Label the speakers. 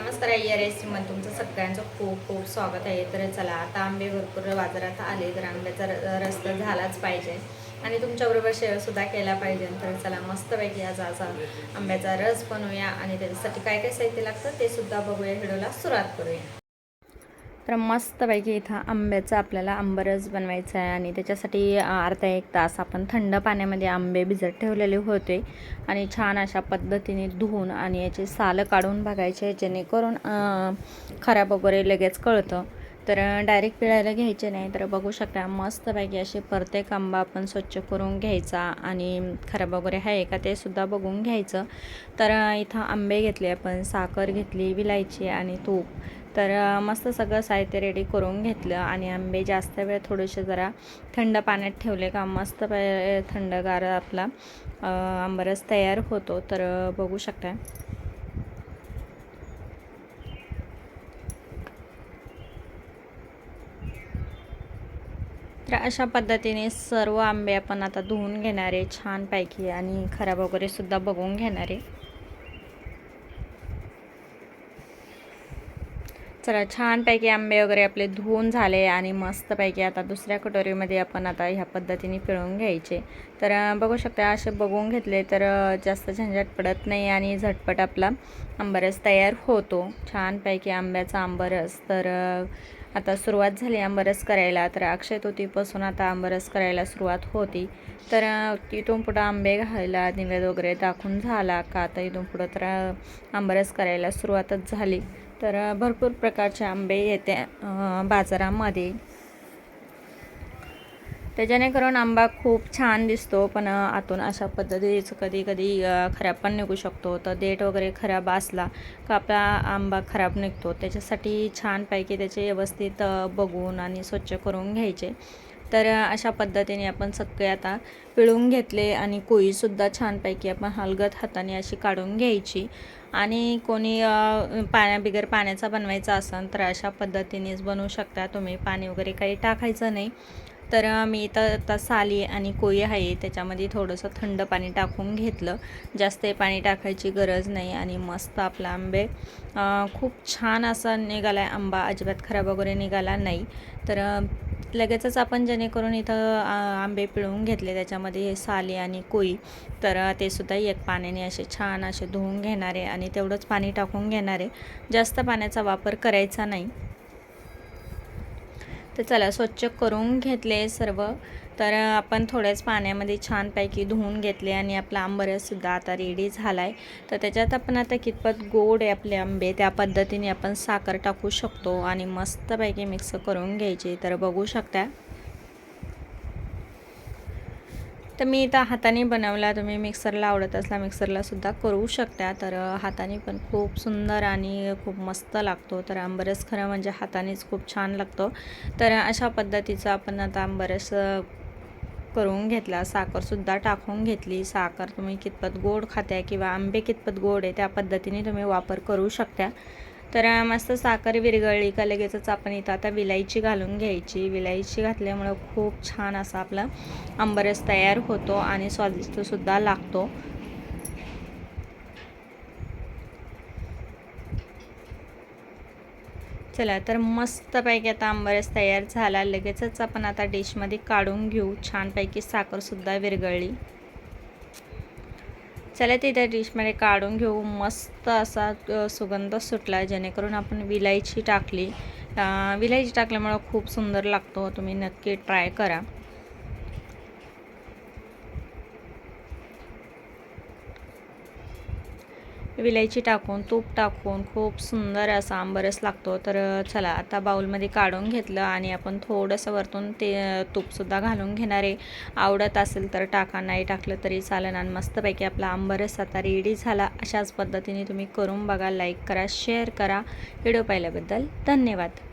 Speaker 1: नमस्कार आई सी मध्ये तुमचं सगळ्यांचं खूप खूप स्वागत आहे. तर चला आता आंबे भरपूर बाजारात आले तर आंब्याचा र- रस झालाच पाहिजे. आणि तुमच्याबरोबर शेअरसुद्धा केला पाहिजे. तर चला मस्तपैकी आज असा आंब्याचा रस बनवूया आणि त्याच्यासाठी काय काय साहित्य लागतं ते सुद्धा बघूया. व्हिडिओला सुरुवात करूया. तर मस्तपैकी इथं आंब्याचं आपल्याला आंबरस बनवायचं आहे आणि त्याच्यासाठी अर्धा एक तास आपण थंड पाण्यामध्ये आंबे भिजत ठेवलेले होते आणि छान अशा पद्धतीने धुवून आणि याची सालं काढून बघायचे जेणेकरून खराब वगैरे लगेच कळतं. तर डायरेक्ट पिळायला घ्यायचे नाही तर बघू शकता मस्तपैकी असे प्रत्येक आंबा आपण स्वच्छ करून घ्यायचा आणि खराब वगैरे आहे का ते सुद्धा बघून घ्यायचं. तर इथं आंबे घेतले आपण साखर घेतली विलायची आणि तूप. तर मस्त सगळं साहित्य रेडी करून घेतलं आणि आंबे जास्त वेळ थोडेसे जरा थंड पाण्यात ठेवले का मस्त थंडगार आपला आंबरस तयार होतो. तर बघू शकता तर अशा पद्धतीने सर्व आंबे आपण आता धुवून घेणारे छानपैकी आणि खराब वगैरे सुद्धा बघून घेणारे. चला छानपैकी आंबे वगैरे आपले धुवून झाले आणि मस्तपैकी आता दुसऱ्या कटोरीमध्ये आपण आता ह्या पद्धतीने पिळून घ्यायचे. तर बघू शकता असे बघून घेतले तर जास्त झंझट पडत नाही आणि झटपट आपला आंबरस तयार होतो. छानपैकी आंब्याचा आंबरस. तर आता सुरुवात झाली आंबरस करायला. तर अक्षय तृतीपासून आता आंबरस करायला सुरुवात होती. तर तिथून पुढं आंबे घालायला निवेद वगैरे दाखवून झाला का? आता इथून पुढं तर आंबरस करायला सुरुवातच झाली. तर भरपूर प्रकारचे आंबे येते बाजारामध्ये. त्याच्याने करून आंबा खूप छान दिसतो पण आतून अशा पद्धतीचं कधी कधी खराब पण निघू शकतो. तर देठ वगैरे खराब असला का आपला आंबा खराब निघतो. त्याच्यासाठी छानपैकी त्याचे व्यवस्थित बघून आणि स्वच्छ करून घ्यायचे. तर अशा पद्धतीने आपण सगळे आता पिळून घेतले आणि कोळीसुद्धा छानपैकी आपण हलगत हाताने अशी काढून घ्यायची. आणि कोणी पाण्या बिगर पाण्याचा बनवायचा असेल तर अशा पद्धतीनेच बनवू शकता तुम्ही. पाणी वगैरे काही टाकायचं नाही. तर मी तर आता साली आणि कोळी आहे. त्याच्यामध्ये थोडंसं थंड पाणी टाकून घेतलं. जास्त पाणी टाकायची गरज नाही आणि मस्त आपला आंबे खूप छान असा निघाला आहे आंबा अजिबात खराब वगैरे निघाला नाही. तर लगेचच आपण जेणेकरून इथं आंबे पिळून घेतले. त्याच्यामध्ये हे साले आणि कोळी. तर ते सुद्धा एक पाण्याने असे छान असे धुवून घेणारे आणि तेवढंच पाणी टाकून घेणारे. जास्त पाण्याचा वापर करायचा नाही. तर चला स्वच्छ करून घेतले सर्व. तर आपण थोड्याच पाण्यामध्ये छानपैकी धुवून घेतले आणि आपला आंबरसुद्धा आता रेडी झाला आहे तर त्याच्यात आपण आता कितपत गोड आहे आपले आंबे त्या पद्धतीने आपण साखर टाकू शकतो आणि मस्तपैकी मिक्स करून घ्यायचे. तर बघू शकता तर मी इथं हाताने बनवला. तुम्ही मिक्सरला आवडत असला मिक्सरलासुद्धा करू शकता. तर हाताने पण खूप सुंदर आणि खूप मस्त लागतो. तर आंबरस खरं म्हणजे हातानेच खूप छान लागतो. तर अशा पद्धतीचं आपण आता आंबरस करून घेतला. साखरसुद्धा टाकून घेतली. साखर तुम्ही कितपत गोड खात्या किंवा आंबे कितपत गोड आहे त्या पद्धतीने तुम्ही वापर करू शकता. तर मस्त साखर विरघळली. का लगेचच आपण इथं आता विलायची घालून घ्यायची. विलायची घातल्यामुळं खूप छान असा आपला आंबरस तयार होतो आणि स्वादिष्टसुद्धा लागतो. चला तर मस्तपैकी आता आंबरस तयार झाला. लगेचच आपण आता डिशमध्ये काढून घेऊ. छानपैकी साखरसुद्धा विरघळली. चला ते त्या डिशमध्ये काढून घेऊ. मस्त असा सुगंध सुटला. जेणेकरून आपण विलायची टाकली. विलायची टाकल्यामुळं खूप सुंदर लागतो. तुम्ही नक्की ट्राय करा. विलायची टाकून तूप टाकून खूप सुंदर असा आंबरस लागतो. तर चला आता बाऊलमध्ये काढून घेतलं आणि आपण थोडंसं वरतून ते तूपसुद्धा घालून घेणारे आवडत असेल तर टाका नाही टाकलं तरी चालेल आणि मस्तपैकी आपला आंबरस आता रेडी झाला. अशाच पद्धतीने तुम्ही करून बघा लाईक करा शेअर करा. व्हिडिओ पाहिल्याबद्दल धन्यवाद.